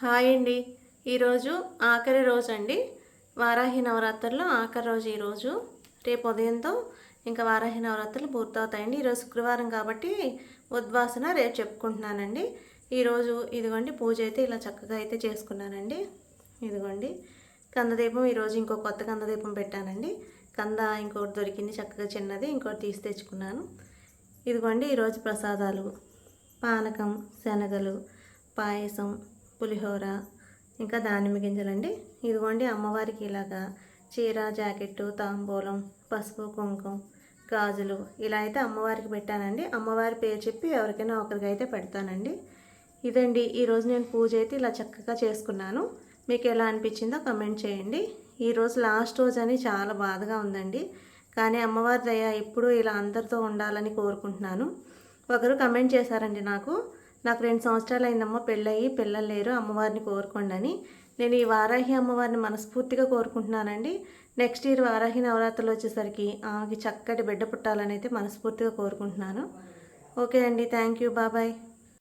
Hi అండి. ఈరోజు ఆఖరి రోజు అండి వారాహి నవరాత్రుల్లో ఆఖరి రోజు ఈరోజు రేపు ఉదయంతో ఇంకా వారాహి నవరాత్రులు పూర్తవుతాయండి. ఈరోజు శుక్రవారం కాబట్టి ఉద్వాసన రేపు చెప్పుకుంటున్నానండి. ఈరోజు ఇదిగోండి పూజ అయితే ఇలా చక్కగా అయితే చేసుకున్నానండి. ఇదిగోండి. కందదీపం ఈరోజు ఇంకో కొత్త కందదీపం పెట్టానండి. కంద ఇంకోటి దొరికింది చక్కగా చిన్నది ఇంకోటి తీసి తెచ్చుకున్నాను. ఇదిగోండి ఈరోజు ప్రసాదాలు. పానకం శనగలు పాయసం పులిహోర ఇంకా దానిమ్మ గింజలండి. ఇదిగోండి అమ్మవారికి ఇలాగా చీర జాకెట్టు తాంబూలం పసుపు కుంకుమ గాజులు ఇలా అయితే అమ్మవారికి పెట్టానండి. అమ్మవారి పేరు చెప్పి ఎవరికైనా ఒకరికి అయితే పెడతానండి. ఇదండి ఈరోజు నేను పూజ అయితే ఇలా చక్కగా చేసుకున్నాను. మీకు ఎలా అనిపించిందో కమెంట్ చేయండి. ఈరోజు లాస్ట్ రోజు అని చాలా బాధగా ఉందండి. కానీ అమ్మవారి దయ ఎప్పుడూ ఇలా అందరితో ఉండాలని కోరుకుంటున్నాను. ఒకరు కమెంట్ చేశారండి నాకు. నాకు రెండు సంవత్సరాలు అయిందమ్మా పెళ్ళయి పిల్లలు లేరు అమ్మవారిని కోరుకోండి అని నేను ఈ వారాహి అమ్మవారిని మనస్ఫూర్తిగా కోరుకుంటున్నానండి. నెక్స్ట్ ఇయర్ వారాహి నవరాత్రులు వచ్చేసరికి ఆమెకి చక్కటి బిడ్డ పుట్టాలని అయితే మనస్ఫూర్తిగా కోరుకుంటున్నాను. ఓకే అండి థ్యాంక్ యూ బాబాయ్